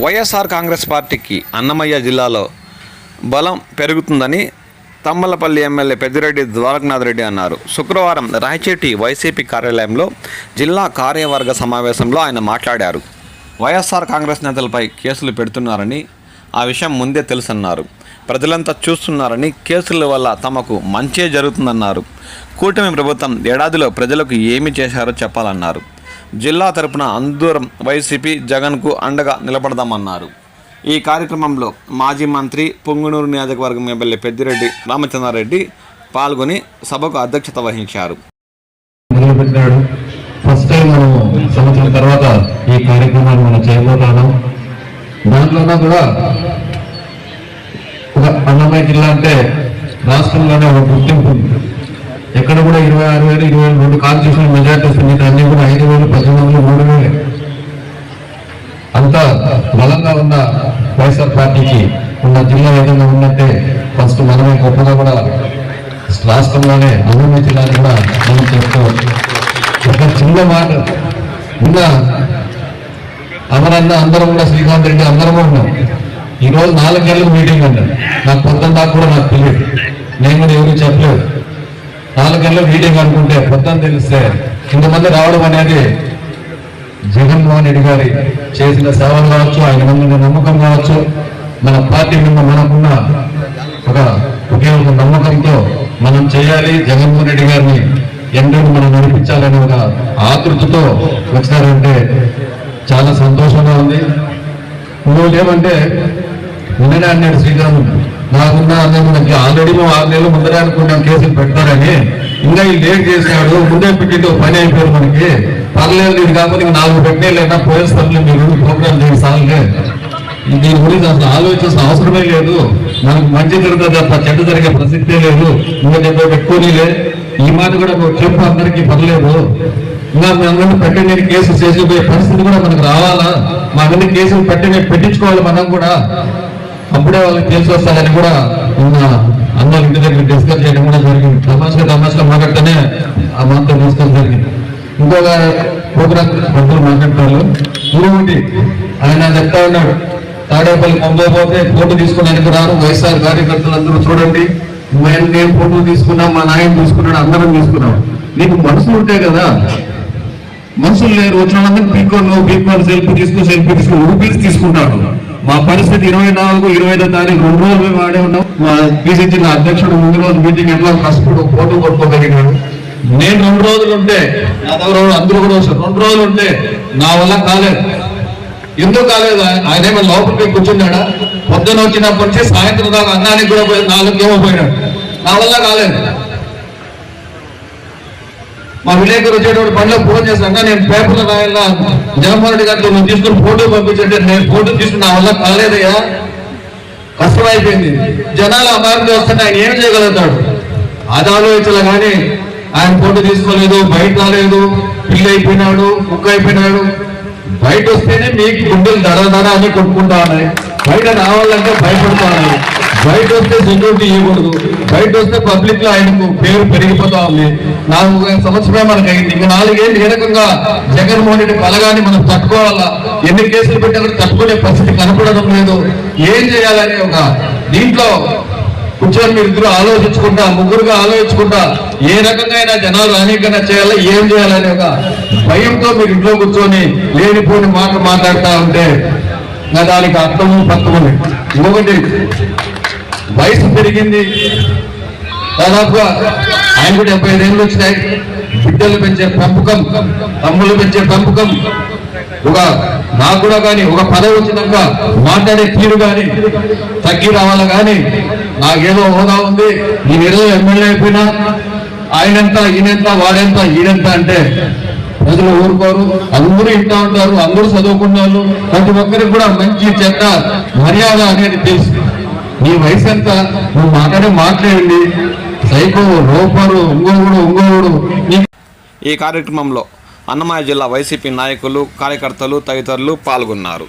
వైఎస్ఆర్ కాంగ్రెస్ పార్టీకి అన్నమయ్య జిల్లాలో బలం పెరుగుతుందని తమ్మలపల్లి ఎమ్మెల్యే పెద్దిరెడ్డి ద్వారకనాథ్ రెడ్డి అన్నారు. శుక్రవారం రాయచేటి వైసీపీ కార్యాలయంలో జిల్లా కార్యవర్గ సమావేశంలో ఆయన మాట్లాడారు. వైఎస్ఆర్ కాంగ్రెస్ నేతలపై కేసులు పెడుతున్నారని ఆ విషయం ముందే తెలుసన్నారు. ప్రజలంతా చూస్తున్నారని కేసుల వల్ల తమకు మంచే జరుగుతుందన్నారు. కూటమి ప్రభుత్వం ఏడాదిలో ప్రజలకు ఏమి చేశారో చెప్పాలన్నారు. జిల్లా తరపున అందరం వైసీపీ జగన్కు అండగా నిలబడదామన్నారు. ఈ కార్యక్రమంలో మాజీ మంత్రి పొంగునూరు నియోజకవర్గం ఎమ్మెల్యే పెద్దిరెడ్డి రామచంద్రారెడ్డి పాల్గొని సభకు అధ్యక్షత వహించారు. ఫస్ట్ టైం మనం సంవత్సరం తర్వాత ఈ కార్యక్రమాన్ని మనం చేయబోతున్నాం. దాంట్లోనే కూడా ఒక అన్నమయ్య జిల్లా అంటే రాష్ట్రంలోనే ఒక గుర్తింపు ఎక్కడ కూడా ఇరవై ఆరు వేలు ఇరవై వేలు రెండు కాన్స్టిట్యూషన్ మెజార్టీ వస్తుంది. అన్ని కూడా ఐదు వేలు పద్దెనిమిది వందలు మూడు వేలు. అంత బలంగా ఉన్న వైఎస్ఆర్ పార్టీకి ఉన్న జిల్లా ఏదైనా ఉన్నట్టే ఫస్ట్ మనమే గొప్పగా కూడా రాష్ట్రంలోనే అభివృద్ధి జిల్లాని కూడా మనం చెప్తూ ఒక చిన్న మాట ఇంకా అమరన్న అందరం కూడా శ్రీకాంత్ రెడ్డి అందరం ఉన్నాం. ఈరోజు నాలుగేళ్ళకి మీటింగ్ అన్నాడు నాకు పొద్దున్న దాకా కూడా నాకు తెలియదు. నేను కూడా ఎవరు చెప్పలేదు. నాలుగు నాలుగేళ్ళ మీటింగ్ అనుకుంటే పొద్దున్న తెలిస్తే ఇంతమంది రావడం అనేది జగన్మోహన్ రెడ్డి గారి చేసిన సేవలు కావచ్చు ఆయన మీద నమ్మకం కావచ్చు. మన పార్టీ మీద మనకున్న ఒక ఒకే ఒక నమ్మకంతో మనం చేయాలి. జగన్మోహన్ రెడ్డి గారిని ఎండకు మనం నడిపించాలనే ఒక ఆతృతతో వచ్చారంటే చాలా సంతోషంగా ఉంది. ఇంకోటి ఏమంటే నిన్ననే అన్నాడు శ్రీకాంత్ నాకున్న అన్నది నాకు ఆల్రెడీ మేము ఆరు నెలలు ముందరే అనుకున్నాం కేసులు పెడతారని. ఇంకా ఈ లేట్ చేశాడు. ముందే పెట్టిందో పని అయిపోయారు మనకి. పర్లేదు ఇది కాకపోతే నాలుగు నాలుగు పెట్టేలేనా పోలీస్ పనులు మీరు ప్రోగ్రామ్ చేసి సార్లే. దీని గురించి అసలు ఆలోచించాల్సిన అవసరమే లేదు. మనకు మంచి జరుగుతుంది తప్ప చెడ్డ జరిగే ప్రసక్తే లేదు. ఇంకా చెప్పే పెట్టుకోనిలే. ఈ మాట కూడా చెప్పు అందరికీ పర్లేదు. ఇంకా మీ అందరినీ పెట్టిన కేసు చేసిపోయే పరిస్థితి కూడా మనకు రావాలా? మా అందరినీ కేసులు పెట్టిన పెట్టించుకోవాలి మనం కూడా. అప్పుడే వాళ్ళకి తెలిసి వస్తారని కూడా నిన్న అందరి ఇంటి దగ్గర డిస్కస్ చేయడం కూడా జరిగింది. తమాషగా తమాషగా మాట్లాడితేనే ఆ మాతో డిస్కస్ జరిగింది. ఇంకొక ప్రోగ్రామ్ మధ్యలో మాట్లాడతారు. ఇంకొకటి ఆయన చెప్తా ఉన్నాడు తాడేపల్లి ముంబై పోతే ఫోటో తీసుకోవడానికి రారు వైఎస్ఆర్ కార్యకర్తలు అందరూ చూడండి. మేము నేను ఫోటో తీసుకున్నాం మా నాయన తీసుకున్నాడు అందరం తీసుకున్నాం. నీకు మనసులు ఉంటాయి కదా. మనుషులు లేరు వచ్చిన వాళ్ళందరూ పీక్కొని నువ్వు పీక్కొని సెల్ఫీ తీసుకుని సెల్ఫీ తీసుకుని ఊపిల్స్ తీసుకుంటాడు మా పరిస్థితి ఇరవై నాలుగు ఇరవై ఐదో తారీఖు రెండు రోజులు మేము ఆడే ఉన్నాం. మా బీసీసీ అధ్యక్షుడు ముందు రోజు మీటింగ్ ఎట్లా కష్టపడు ఫోటో కొట్టుకోగలిగినాడు నేను రెండు రోజులు ఉంటే నా దగ్గర అందరూ కూడా వస్తారు. రెండు రోజులు ఉంటే నా వల్ల కాలేదు. ఎందుకు కాలేదు? ఆయన ఏమో లోపలికి కూర్చున్నాడా? పొద్దున వచ్చినప్పటి నుంచి సాయంత్రం దాకా అన్నానికి కూడా పోయి ఏమో పోయినాడు. నా వల్ల కాలేదు. మా విలేకరు వచ్చేటప్పుడు పనిలో ఫోన్ చేశాక నేను పేపర్లో రాయాలా? జగన్మోహన్ రెడ్డి గారితో నువ్వు తీసుకుని ఫోటో పంపించంటే నేను ఫోటో తీసుకుని నా వల్ల కాలేదయ్యా. కష్టమైపోయింది. జనాలు అమారంగా వస్తుంటే ఆయన ఏం చేయగలుగుతాడు? అది ఆలోచించాలి కానీ ఆయన ఫోటో తీసుకోలేదు బయట రాలేదు పిల్లి అయిపోయినాడు కుక్క అయిపోయినాడు. బయట వస్తేనే మీకు గుండెలు దడ దడ అని కొట్టుకుంటా ఉన్నాయి. బయట రావాలంటే భయపడుతా ఉన్నాయి. బయట వస్తే సెక్యూరిటీ ఇవ్వకూడదు బయట వస్తే పబ్లిక్లో ఆయనకు పేరు పెరిగిపోతా ఉంది నాలుగు సంవత్సరమే మనకు అయింది ఇంకా నాలుగేళ్ళు ఏ రకంగా జగన్మోహన్ రెడ్డి బలగాన్ని మనం తట్టుకోవాలా? ఎన్ని కేసులు పెట్టినా తట్టుకునే పరిస్థితి కనపడడం లేదు. ఏం చేయాలని ఒక దీంట్లో కూర్చొని మీరు ఇద్దరు ఆలోచించుకుంటా ముగ్గురుగా ఆలోచించుకుంటా ఏ రకంగా అయినా జనాలు అనేకంగా చేయాలా ఏం చేయాలని ఒక భయంతో మీరు ఇంట్లో కూర్చొని లేనిపోని మాటలు మాట్లాడుతూ ఉంటే దానికి అర్థము పక్కముంది ఇంకొకటి వయసు పెరిగింది. దాదాపుగా ఆయనకు డెబ్బై ఐదేళ్ళు వచ్చినాయి. బిడ్డలు పెంచే పెంపకం తమ్ముళ్ళు పెంచే పెంపకం. ఒక నాకు కూడా కానీ ఒక పదవి వచ్చినాక మాట్లాడే తీరు కానీ తగ్గి రావాలి కానీ నాకేదో హోదా ఉంది. నేను ఏదో ఎమ్మెల్యే అయిపోయినా ఆయనంత ఈయనంత వాడెంత ఈయనంత అంటే ప్రజలు ఊరుకోరు. అందరూ ఇంటా ఉంటారు అందరూ చదువుకున్నారు ప్రతి ఒక్కరికి కూడా మంచి చెడ్డ మర్యాద అనేది తెలుసు. నీ వయసు ఎంత? నువ్వు మాట్లాడే మాట్లాడండి సైకో లోపరు ఒంగోడు ఒంగోడు ఈ కార్యక్రమంలో అన్నమయ్య జిల్లా వైసీపీ నాయకులు కార్యకర్తలు తదితరులు పాల్గొన్నారు.